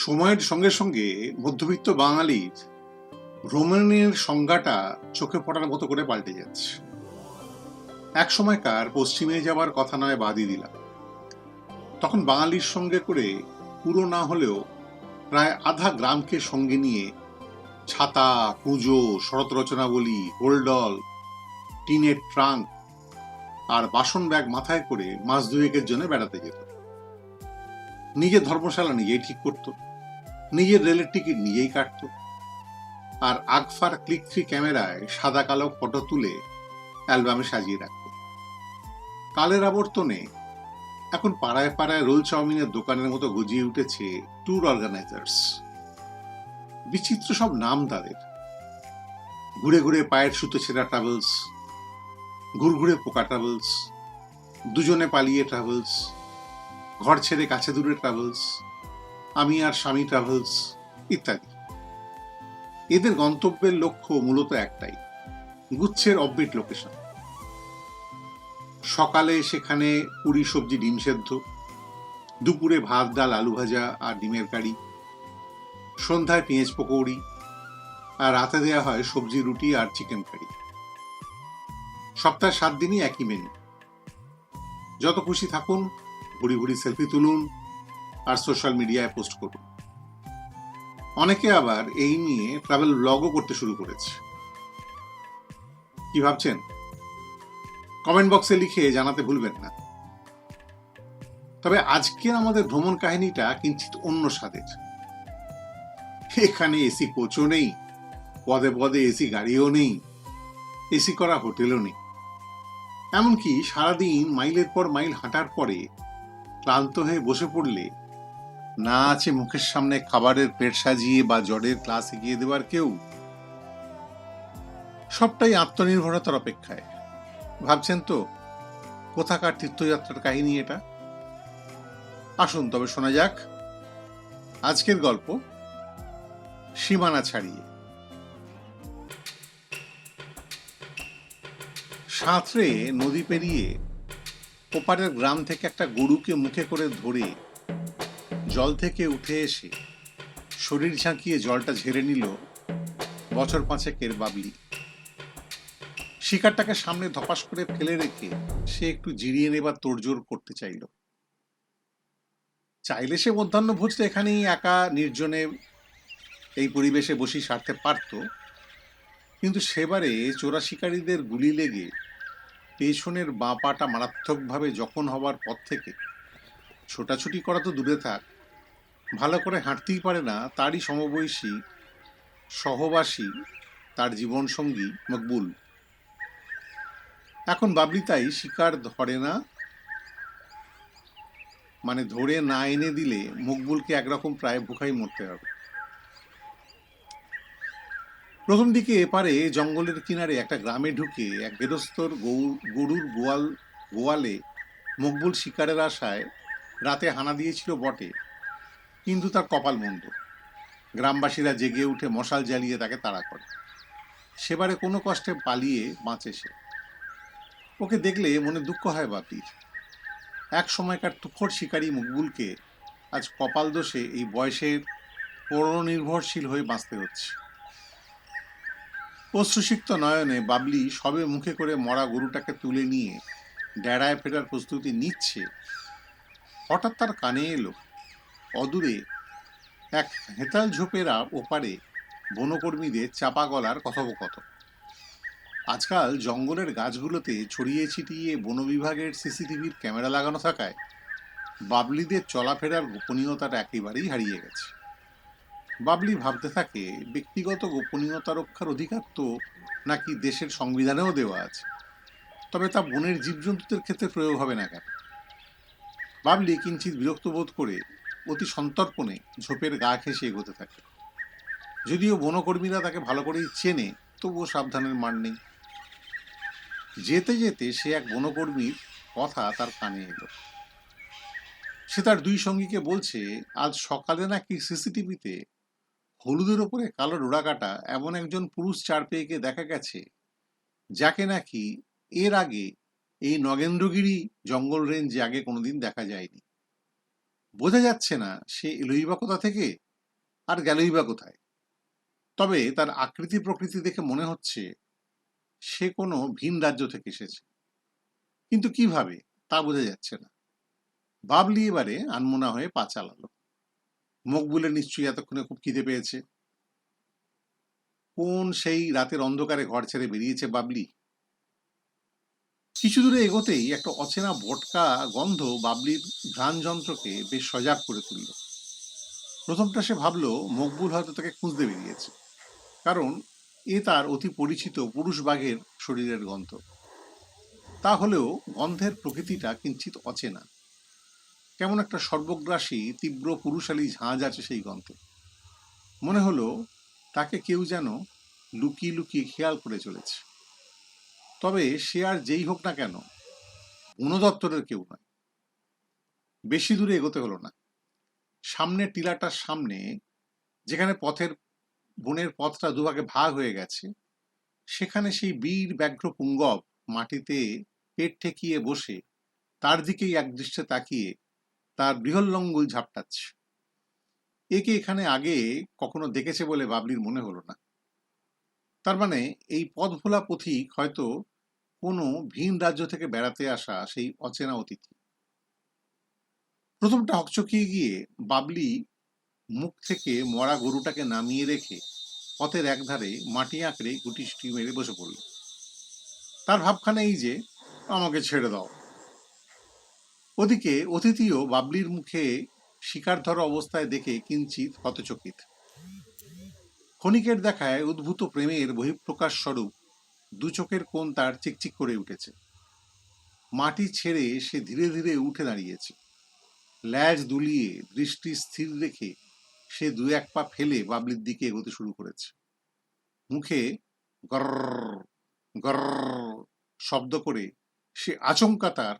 সময়ের সঙ্গে সঙ্গে মধ্যবিত্ত বাঙালির ভ্রমণের সংজ্ঞাটা চোখে পড়ার মতো করে পাল্টে যাচ্ছে। এক সময়কার পশ্চিমে যাওয়ার কথা নয় বাদই দিলাম। তখন বাঙালির সঙ্গে করে পুরো না হলেও প্রায় আধা গ্রামকে সঙ্গে নিয়ে ছাতা, পুজো, শরৎ রচনাবলী হোলডল টিনের ট্রাঙ্ক আর বাসন ব্যাগ মাথায় করে মাস দুয়েকের জন্য বেড়াতে যেত। নিজের ধর্মশালা নিজেই ঠিক করত। নিজের রেলের টিকিট নিজেই কাটত। আর আগফার ক্লিক থ্রি ক্যামেরায় সাদা কালো ফটো তুলে অ্যালবামে সাজিয়ে রাখত। কালের আবর্তনে এখন পাড়ায় পাড়ায় রোল চাউমিনের দোকানের মতো গজিয়ে উঠেছে ট্যুর অর্গানাইজার্স বিচিত্র সব নাম তাদের। ঘুরে ঘুরে পায়ের সুতো ছেঁড়া ট্রাভেলস ঘুরঘুরে পোকা ট্রাভেলস দুজনে পালিয়ে ট্রাভেলস ঘর ছেড়ে কাছে দূরে ট্রাভেলস আমি আর স্বামী ট্রাভেলস ইত্যাদি। এদের গন্তব্যের লক্ষ্য মূলত একটাই, গুচ্ছের অববিট লোকেশন সকালে সেখানে পুরি সবজি ডিম সেদ্ধ, দুপুরে ভাত, ডাল, আলু ভাজা আর ডিমের কারি, সন্ধ্যায় পেঁয়াজ পকৌড়ি আর রাতে দেওয়া হয় সবজি, রুটি আর চিকেন কারি সপ্তাহে সাত দিনই একই মেনু যত খুশি থাকুন, ঘুরি ঘুরি সেলফি তুলুন আর সোশ্যাল মিডিয়ায় পোস্ট করুন। অনেকে আবার এই নিয়ে ট্রাভেল ব্লগও করতে শুরু করেছে। কি ভাবছেন? কমেন্ট বক্সে লিখে জানাতে ভুলবেন না। তবে আজকের আমাদের ভ্রমণ কাহিনীটা কিঞ্চিত অন্য স্বাদের। এখানে এসি কোচও নেই, পদে পদে এসি গাড়িও নেই, এসি করা হোটেলও নেই। এমনকি সারাদিন মাইলের পর মাইল হাঁটার পরে ক্লান্ত হয়ে বসে পড়লে না আছে মুখের সামনে খাবারের পেট সাজিয়ে বা জ্বরের ক্লাস এগিয়ে দেওয়ার কেউ? সবটাই আত্মনির্ভরতার অপেক্ষায়। ভাবছেন তো, কোথাকার তীর্থযাত্রার কাহিনী এটা? আসুন, তবে শোনা যাক। আজকের গল্প, সীমানা ছাড়িয়ে। সাঁতরে নদী পেরিয়ে ওপারের গ্রাম থেকে একটা গরুকে মুখে করে ধরে জল থেকে উঠে এসে শরীর ঝাঁকিয়ে জলটা ঝেড়ে নিল বছর পাঁচেকের বাবলি। শিকারটাকে সামনে ধপাস করে ফেলে রেখে সে একটু জিরিয়ে নেবার তোড়জোড় করতে চাইল। চাইলে সে মধ্যাহ্ন ভোজটা এখানেই একা নির্জনে এই পরিবেশে বসেই সারতে পারত, কিন্তু সেবারে চোরা শিকারীদের গুলি লেগে পেছনের বাঁ পাটা মারাত্মকভাবে জখম হওয়ার পর থেকে ছোটাছুটি করা তো দূরে থাক ভালো করে হাঁটতেই পারে না, তারই সমবয়সী, সহবাসী, তার জীবনসঙ্গী মকবুল। এখন বাবলি তাই শিকার ধরে না মানে ধরে না এনে দিলে মকবুলকে একরকম প্রায় ভুখাই মরতে হবে। প্রথম দিকে এপারে জঙ্গলের কিনারে একটা গ্রামে ঢুকে এক গেরস্তর গরুর গোয়াল গোয়ালে মকবুল শিকারের আশায় রাতে হানা দিয়েছিল বটে। কিন্তু তার কপাল মন্দ। গ্রামবাসীরা জেগে উঠে মশাল জ্বালিয়ে তাকে তাড়া করে। সেবারে কোনো কষ্টে পালিয়ে বাঁচে সে। ওকে দেখলে মনে দুঃখ হয় বাপির এক সময়কার তুখর শিকারী মকবুলকে আজ কপাল দোষে এই বয়সের পরনির্ভরশীল হয়ে বাঁচতে হচ্ছে। অশ্রুসিক্ত নয়নে বাবলি সবে মুখে করে মরা গরুটাকে তুলে নিয়ে ডেড়ায় ফেরার প্রস্তুতি নিচ্ছে। হঠাৎ তার কানে এলো। অদূরে এক হেতাল ঝোপেরা ওপারে বনকর্মীদের চাপা গলার কথোপকথন। আজকাল জঙ্গলের গাছগুলোতে ছড়িয়ে ছিটিয়ে বন বিভাগের সিসিটিভির ক্যামেরা লাগানো থাকায় বাবলিদের চলাফেরার গোপনীয়তাটা একেবারেই হারিয়ে গেছে। বাবলি ভাবতে থাকে, ব্যক্তিগত গোপনীয়তা রক্ষার অধিকার তো নাকি দেশের সংবিধানেও দেওয়া আছে। তবে তা বনের জীবজন্তুদের ক্ষেত্রে প্রয়োগ হবে না কেন? বাবলি কিঞ্চিত বিরক্ত বোধ করে অতি সন্তর্পণে ঝোপের গা ঘেঁষে এগোতে থাকে। যদিও বনকর্মীরা তাকে ভালো করেই চেনে, তবুও সাবধানের মান নেই। যেতে যেতে সে এক বনকর্মীর কথা তার কানে এলো। সে তার দুই সঙ্গীকে বলছে, আজ সকালে নাকি সিসিটিভিতে হলুদের ওপরে কালো ডোরাকাটা এমন একজন পুরুষ চার পেয়েকে দেখা গেছে, যাকে নাকি এর আগে এই নগেন্দ্রগিরি জঙ্গল রেঞ্জে আগে কোনোদিন দেখা যায়নি। বোঝা যাচ্ছে না সে এলোই বা কোথা থেকে আর গেলই বা কোথায়। তবে তার আকৃতি প্রকৃতি দেখে মনে হচ্ছে সে কোনো ভিন রাজ্য থেকে এসেছে। কিন্তু কীভাবে তা বোঝা যাচ্ছে না। বাবলি এবারে আনমোনা হয়ে পা চালালো। মকবুলের নিশ্চয়ই এতক্ষণে খুব খিদে পেয়েছে। কোন সেই রাতের অন্ধকারে ঘর ছেড়ে বেরিয়েছে বাবলি? কিছু দূরে এগোতেই একটা অচেনা বটকা গন্ধ বাবলির ঘ্রাণ যন্ত্রকে বেশ সজাগ করে তুলল। প্রথমটা সে ভাবলো, মকবুল হয়তো তাকে খুঁজতে বেরিয়েছে। কারণ এ তার অতি পরিচিত পুরুষ বাঘের শরীরের গন্ধ। তা হলেও গন্ধের প্রকৃতিটা কিঞ্চিত অচেনা। কেমন একটা সর্বগ্রাসী, তীব্র, পুরুষালী ঝাঁজ আছে সেই গন্ধে। মনে হলো, তাকে কেউ যেন লুকিয়ে লুকিয়ে খেয়াল করে চলেছে। তবে সে আর যেই হোক না কেন, বন দপ্তরের কেউ নয়। বেশি দূরে এগোতে হলো না। সামনে টিলাটার সামনে, যেখানে পথের, বনের পথটা দুভাগে ভাগ হয়ে গেছে, সেখানে সেই বীর ব্যাঘ্র পুঙ্গব মাটিতে পেট ঠেকিয়ে বসে তার দিকেই একদৃষ্টে তাকিয়ে তার বৃহল্লঙ্গুল ঝাপটাচ্ছে। একে এখানে আগে কখনো দেখেছে বলে বাবলির মনে হলো না। তার মানে এই পথ ভোলা পথিক হয়তো কোনো ভিন রাজ্য থেকে বেড়াতে আসা সেই অচেনা অতিথি। প্রথমটা হকচকিয়ে গিয়ে বাবলি মুখ থেকে মরা গরুটাকে নামিয়ে রেখে পথের একধারে মাটি আঁকড়ে গুটি সুটি মেরে বসে পড়ল। তার ভাবখানা এই যে, আমাকে ছেড়ে দাও। ওদিকে অতিথিও বাবলির মুখে শিকার ধরা অবস্থায় দেখে কিঞ্চিত হতচকিত। ক্ষণিকের দেখায় উদ্ভূত প্রেমের বহিঃপ্রকাশ স্বরূপ দু চোখের কোণ তার চিকচিক করে উঠেছে। মাটি ছেড়ে সে ধীরে ধীরে উঠে দাঁড়িয়েছে। ল্যাজ দুলিয়ে দৃষ্টি স্থির রেখে সে দু এক পা ফেলে বাবলির দিকে এগোতে শুরু করেছে। মুখে গর শব্দ করে সে আচমকা তার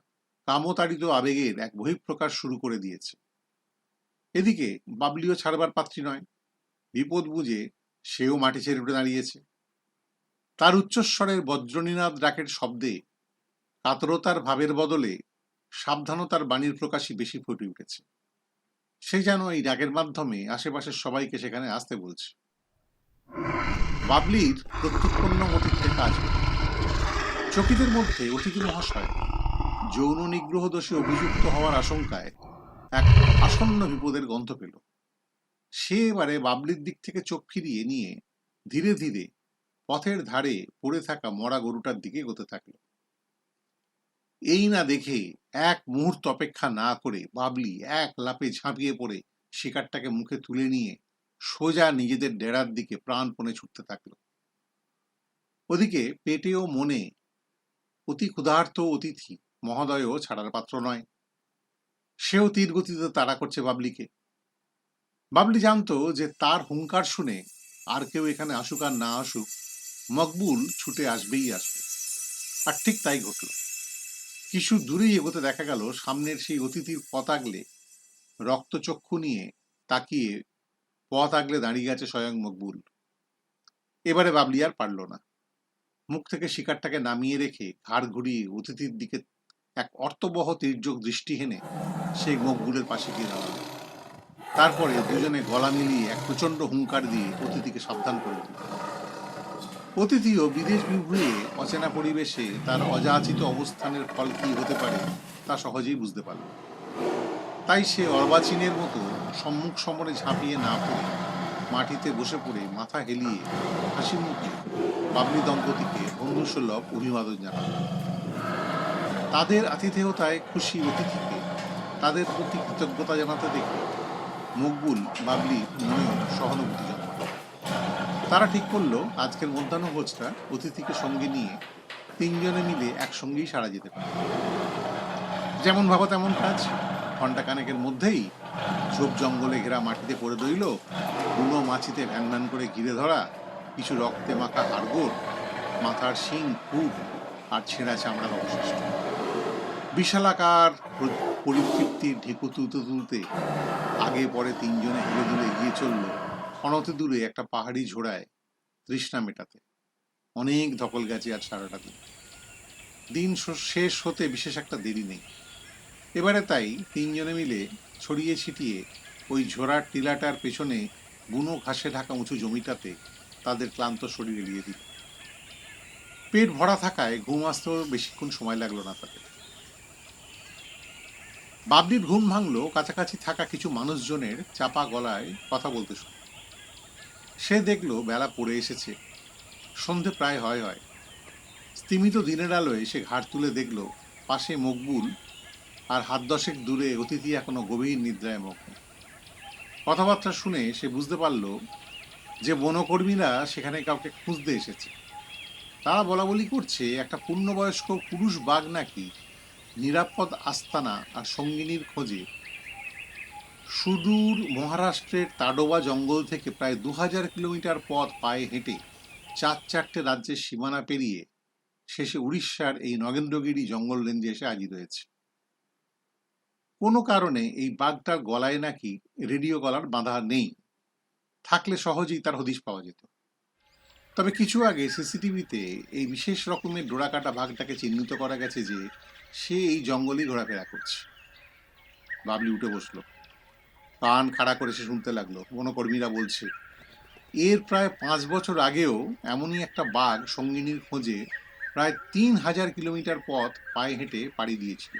কামতাড়িত আবেগের এক বহিঃপ্রকাশ শুরু করে দিয়েছে। এদিকে বাবলিও ছাড়বার পাত্রী নয়। বিপদ বুঝে সেও মাটি ছেড়ে উঠে দাঁড়িয়েছে। তার উচ্চস্বরের বজ্রনীনাদ ডাকের শব্দে কাতরতার ভাবের বদলে সাবধানতার বাণীর প্রকাশই বেশি ফুটে উঠেছে। সে যেন এই ডাকের মাধ্যমে আশেপাশের সবাইকে সেখানে আসতে বলছে। বাবলির প্রত্যুৎপন্ন অতীতে কাজ চকিদের মধ্যে অতিথি মহাশয় যৌন নিগ্রহ দোষে অভিযুক্ত হওয়ার আশঙ্কায় এক আসন্ন বিপদের গন্ধ পেল। সে এবারে বাবলির দিক থেকে চোখ ফিরিয়ে নিয়ে ধীরে ধীরে পথের ধারে পড়ে থাকা মরা গরুটার দিকে এগোতে থাকল। এই না দেখে এক মুহূর্ত অপেক্ষা না করে বাবলি এক লাপে ঝাঁপিয়ে পড়ে শিকারটাকে মুখে তুলে নিয়ে সোজা নিজেদের ডেরার দিকে প্রাণপণে ছুটতে থাকল। ওদিকে পেটে ও মনে অতি ক্ষুধার্ত অতিথি মহোদয়ও ছাড়ার পাত্র নয়। সেও তীর গতিতে তাড়া করছে বাবলিকে। বাবলি জানতো যে তার হুঙ্কার শুনে আর কেউ এখানে আসুক আর না আসুক মকবুল ছুটে আসবেই আসবে। আর ঠিক তাই ঘটল। কিছু দূরেই এগোতে দেখা গেল সামনের সেই অতিথির পথ আগলে রক্তচক্ষু নিয়ে তাকিয়ে পথ আগলে দাঁড়িয়ে আছে স্বয়ং মকবুল। এবারে বাবলি আর পারল না। মুখ থেকে শিকারটাকে নামিয়ে রেখে ঘাড় ঘুরিয়ে অতিথির দিকে এক অর্থবহ তির্যক দৃষ্টি হেনে সেই মকবুলের পাশে গিয়ে দাঁড়াল। তারপরে দুজনে গলা মিলিয়ে এক প্রচণ্ড হুঙ্কার দিয়ে অতিথিকে সাবধান করে দিল। অতিথিও বিদেশ বিভুঁয়ে অচেনা পরিবেশে তার অযাচিত অবস্থানের ফল কি হতে পারে, তা সহজেই বুঝতে পারল। তাই সে অর্বাচীনের মতো সম্মুখ সমরে ঝাঁপিয়ে না পড়ে মাটিতে বসে পড়ে মাথা হেলিয়ে হাসি মুখে বাবলি দম্পতিকে বন্ধুসুলভ অভিবাদন জানাল। তাদের আতিথেয়তায় খুশি অতিথিকে তাদের প্রতি কৃতজ্ঞতা জানাতে দেখে মকবুল বাবলির মনেও সহানুভূতি তারা ঠিক করল, আজকের মধ্যাহ্নভোজটা অতিথিকে সঙ্গে নিয়ে তিনজনে মিলে একসঙ্গেই সারা যেতে পারে। যেমন ভাবো তেমন কাজ। ঘণ্টা কানেকের মধ্যেই ঝোপ জঙ্গলে ঘেরা মাটিতে পড়ে রইল, বুনো মাছিতে ভ্যান ভ্যান করে ঘিরে ধরা, কিছু রক্তে মাখা হাড়গোড়, মাথার শিং খুব আর ছেঁড়া চামড়ার অবশিষ্ট। বিশালাকার প্র- পরিতৃপ্তির ঢেকু তুলতে তুলতে আগে পরে তিনজনে হেলে দুলে এগিয়ে চলল অনতি দূরে একটা পাহাড়ি ঝোড়ায় তৃষ্ণা মেটাতে। অনেক ধকল গেছে আর সারাটা দিন। দিন শেষ হতে বিশেষ একটা দেরি নেই। এবারে তাই তিনজনে মিলে ছড়িয়ে ছিটিয়ে ওই ঝোড়ার টিলাটার পেছনে বুনো ঘাসে ঢাকা উঁচু জমিটাতে তাদের ক্লান্ত শরীর এড়িয়ে দিল। পেট ভরা থাকায় ঘুম আসতেও বেশিক্ষণ সময় লাগল না তাদের। বাবলির ঘুম ভাঙলো, কাছাকাছি থাকা কিছু মানুষজনের চাপা গলায় কথা বলতে শুনে সে দেখল বেলা পড়ে এসেছে। সন্ধে প্রায় হয় হয়। স্তিমিত দিনের আলোয় সে ঘাট তুলে দেখল, পাশে মকবুল আর হাত দশেক দূরে অতিথি এখনও গভীর নিদ্রায় মগ্ন। কথাবার্তা শুনে সে বুঝতে পারল যে বনকর্মীরা সেখানে কাউকে খুঁজতে এসেছে। তারা বলা বলি করছে, একটা পূর্ণবয়স্ক পুরুষ বাঘ নাকি নিরাপদ আস্তানা আর সঙ্গিনীর খোঁজে সুদূর মহারাষ্ট্রের তাডোবা জঙ্গল থেকে প্রায় দু হাজার কিলোমিটার পথ পায়ে হেঁটে চার চারটে রাজ্যের সীমানা পেরিয়ে শেষে উড়িষ্যার এই নগেন্দ্রগিরি জঙ্গল রেঞ্জে এসে হাজির হয়েছে। কোনো কারণে এই বাঘটার গলায় নাকি রেডিও গলার বাঁধা নেই। থাকলে সহজেই তার হদিশ পাওয়া যেত। তবে কিছু আগে সিসিটিভিতে এই বিশেষ রকমের ডোরাকাটা বাঘটাকে চিহ্নিত করা গেছে যে সে এই জঙ্গলেই ঘোরাফেরা করছে। বাবলি উঠে বসল। কান খাড়া করে সে শুনতে লাগল। বনকর্মীরা বলছে, এর প্রায় পাঁচ বছর আগেও এমনই একটা বাঘ সঙ্গিনীর খোঁজে প্রায় তিন হাজার কিলোমিটার পথ পায়ে হেঁটে পাড়ি দিয়েছিল।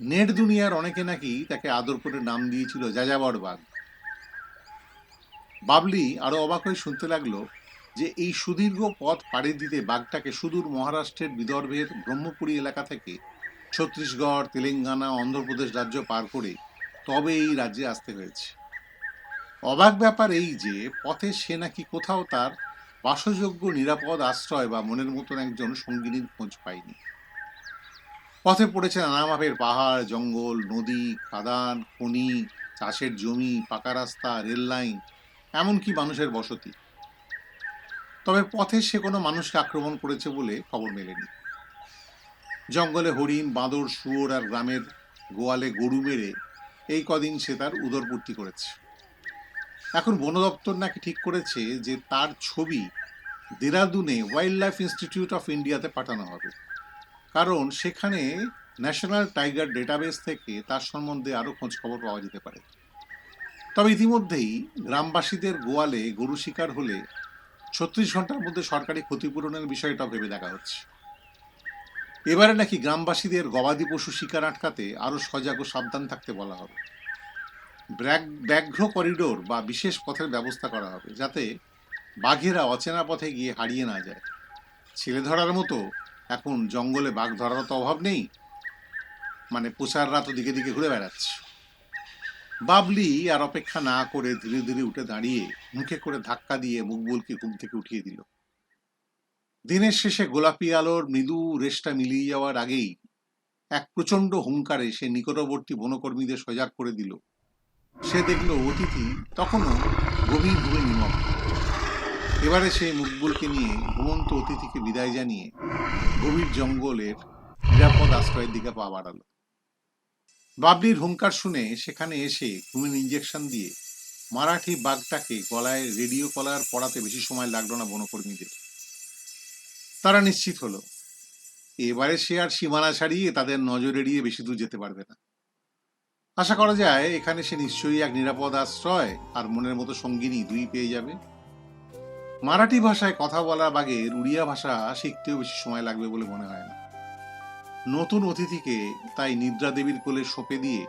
নেট দুনিয়ার অনেকে নাকি তাকে আদর করে নাম দিয়েছিল যাযাবর বাঘ। বাবলি আরও অবাক হয়ে শুনতে লাগল যে এই সুদীর্ঘ পথ পাড়ি দিতে বাঘটাকে সুদূর মহারাষ্ট্রের বিদর্ভের ব্রহ্মপুরী এলাকা থেকে ছত্তিশগড়, তেলেঙ্গানা, অন্ধ্রপ্রদেশ রাজ্য পার করে তবে এই রাজ্যে আসতে হয়েছে। অবাক ব্যাপার এই যে, পথে সে নাকি কোথাও তার বাসযোগ্য, নিরাপদ আশ্রয় বা মনের মতন একজন সঙ্গিনীর খোঁজ পায়নি। পথে পড়েছে নানা মাপের পাহাড়, জঙ্গল, নদী, খাদান, খনি, চাষের জমি, পাকা রাস্তা, রেল লাইন, এমনকি মানুষের বসতি। তবে পথে সে কোনো মানুষকে আক্রমণ করেছে বলে খবর মেলেনি। জঙ্গলে হরিণ, বাঁদর, শুয়োর আর গ্রামের গোয়ালে গরু মেরে এই কদিন সে তার উদরপূর্তি করেছে। এখন বন দপ্তর নাকি ঠিক করেছে যে তার ছবি দেরাদুনে ওয়াইল্ড লাইফ ইনস্টিটিউট অফ ইন্ডিয়াতে পাঠানো হবে। কারণ সেখানে ন্যাশনাল টাইগার ডেটাবেস থেকে তার সম্বন্ধে আরও খোঁজ খবর পাওয়া যেতে পারে। তবে ইতিমধ্যেই গ্রামবাসীদের গোয়ালে গরু শিকার হলে ছত্রিশ ঘণ্টার মধ্যে সরকারি ক্ষতিপূরণের বিষয়টা ভেবে দেখা হচ্ছে। এবারে নাকি গ্রামবাসীদের গবাদি পশু শিকার আটকাতে আরও সজাগ ও সাবধান থাকতে বলা হবে। ব্যাগ- ব্যাঘ্র করিডোর বা বিশেষ পথের ব্যবস্থা করা হবে যাতে বাঘেরা অচেনা পথে গিয়ে হারিয়ে না যায়। ছেলে ধরার মতো এখন জঙ্গলে বাঘ ধরার তো অভাব নেই। মানে প্রচাররা তো দিকে দিকে ঘুরে বেড়াচ্ছে। বাবলি আর অপেক্ষা না করে ধীরে ধীরে উঠে দাঁড়িয়ে মুখে করে ধাক্কা দিয়ে মুকবুলকে ঘুম থেকে উঠিয়ে দিল। দিনের শেষে গোলাপি আলোর মৃদু রেশটা মিলিয়ে যাওয়ার আগেই এক প্রচণ্ড হুঙ্কারে সে নিকটবর্তী বনকর্মীদের সজাগ করে দিল। সে দেখল অতিথি তখনও গভীর ঘুমে নিমগ্ন। এবারে সে মুকবুলকে নিয়ে ঘুমন্ত অতিথিকে বিদায় জানিয়ে গভীর জঙ্গলের নিরাপদ আশ্রয়ের দিকে পা বাড়ালো। বাবলির হুঙ্কার শুনে সেখানে এসে ঘুমের ইঞ্জেকশন দিয়ে মারাঠি বাঘটাকে গলায় রেডিও কলার পড়াতে বেশি সময় লাগল না বনকর্মীদের। তারা নিশ্চিত হলো। এবারে সে আর সীমানা ছাড়িয়ে তাদের নজর এড়িয়ে বেশি দূর যেতে পারবে না। আশা করা যায় এখানে সে নিশ্চয়ই এক নিরাপদ আশ্রয় আর মনের মতো সঙ্গিনী দুই পেয়ে যাবে। মারাঠি ভাষায় কথা বলার বাগে উড়িয়া ভাষা শিখতেও বেশি সময় লাগবে বলে মনে হয় না। নতুন অতিথিকে তাই নিদ্রা দেবীর কোলে সঁপে দিয়ে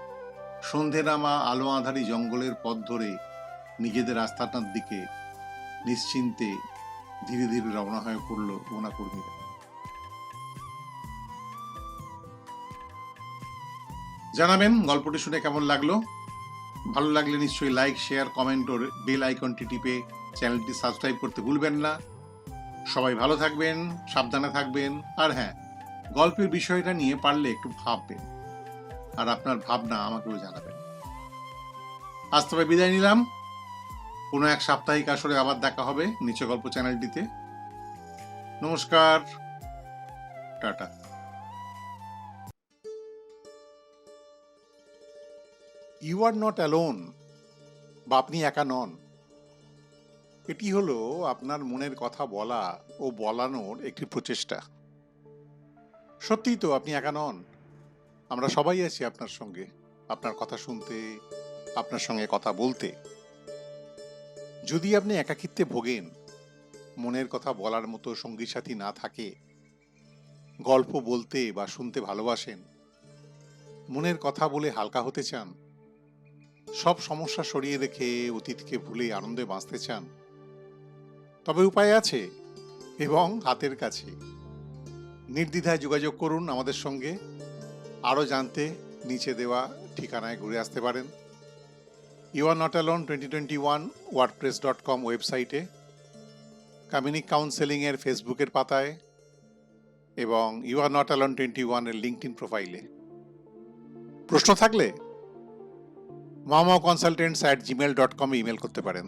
সন্ধে নামা আলো আধারি জঙ্গলের পথ ধরে নিজেদের রাস্তাটার দিকে নিশ্চিন্তে ধীরে ধীরে রওনা হয়ে পড়ল বনাকর্মীরা জানাবেন, গল্পটি শুনে কেমন লাগল? ভালো লাগলে নিশ্চয়ই লাইক শেয়ার কমেন্ট ও বেল আইকনটি টিপে চ্যানেলটি সাবস্ক্রাইব করতে ভুলবেন না। সবাই ভালো থাকবেন, সাবধানে থাকবেন, আর হ্যাঁ গল্পের বিষয়টা নিয়ে পারলে একটু ভাববেন, আর আপনার ভাবনা আমাকেও জানাবেন। আজ তবে বিদায় নিলাম। কোনো এক সাপ্তাহিক আসরে আবার দেখা হবে নিচে গল্প চ্যানেলটিতে। নমস্কার। Tata. You are not alone বা আপনি একা নন। এটি হলো আপনার মনের কথা বলা ও বলানোর একটি প্রচেষ্টা। সত্যিই তো আপনি একা নন। আমরা সবাই আছি আপনার সঙ্গে, আপনার কথা শুনতে, আপনার সঙ্গে কথা বলতে। যদি আপনি একাকিত্বে ভোগেন, মনের কথা বলার মতো সঙ্গী সাথী না থাকে, গল্প বলতে বা শুনতে ভালোবাসেন, মনের কথা বলে হালকা হতে চান, সব সমস্যা সরিয়ে রেখে অতীতকে ভুলে আনন্দে বাঁচতে চান, তবে উপায় আছে এবং হাতের কাছে। নির্দ্বিধায় যোগাযোগ করুন আমাদের সঙ্গে, আরও জানতে, নিচে দেওয়া ঠিকানায় ঘুরে আসতে পারেন। You are not alone twenty twenty one WordPress dot com ওয়েবসাইটে কমিউনিক কাউন্সেলিংয়ের ফেসবুকের পাতায়, এবং you are not alone twenty ওয়ানের লিঙ্কড প্রোফাইলে প্রশ্ন থাকলে mama consultants at Gmail dot কমে ইমেল করতে পারেন।